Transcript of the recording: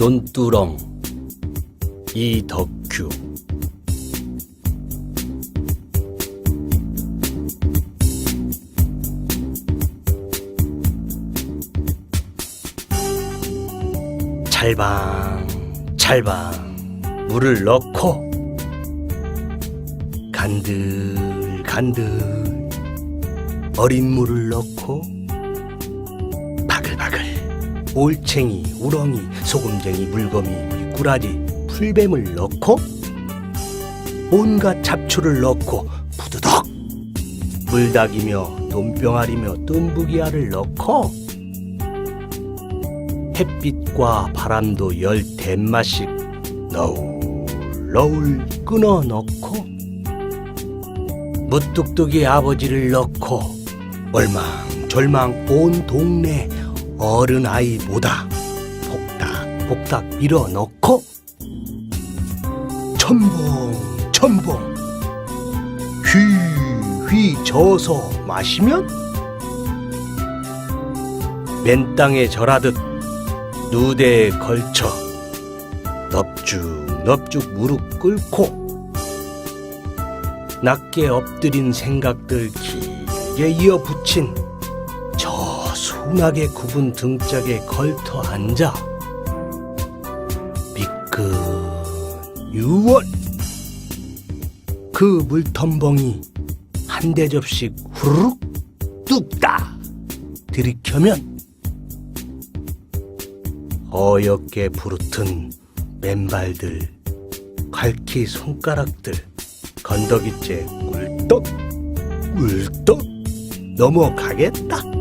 논두렁 이덕규. 찰방 찰방 물을 넣고 간들 간들 어린 물을 넣고 올챙이, 우렁이, 소금쟁이, 물거미, 미꾸라지, 풀뱀을 넣고 온갖 잡초를 넣고 부드덕! 물닭이며 논병아리며 뜸부기알을 넣고 햇빛과 바람도 열 댄맛씩 너울 너울 끊어 넣고 무뚝뚝이 아버지를 넣고 얼망졸망 온 동네 어른 아이 보다. 복닥 복닥 밀어 넣고. 첨벙 첨벙 휘휘 저어서 마시면 맨 땅에 절하듯 누대에 걸쳐 넙죽 넙죽 무릎 꿇고 낮게 엎드린 생각들 길게 이어 붙인 저 순하게 굽은 등짝에 걸터 앉아 미끈 유월 그 물텀벙이 한 대접씩 후루룩 뚝딱 들이켜면 어엽게 부르튼 맨발들 갈퀴 손가락들 건더기째 꿀떡 꿀떡 넘어가겠다.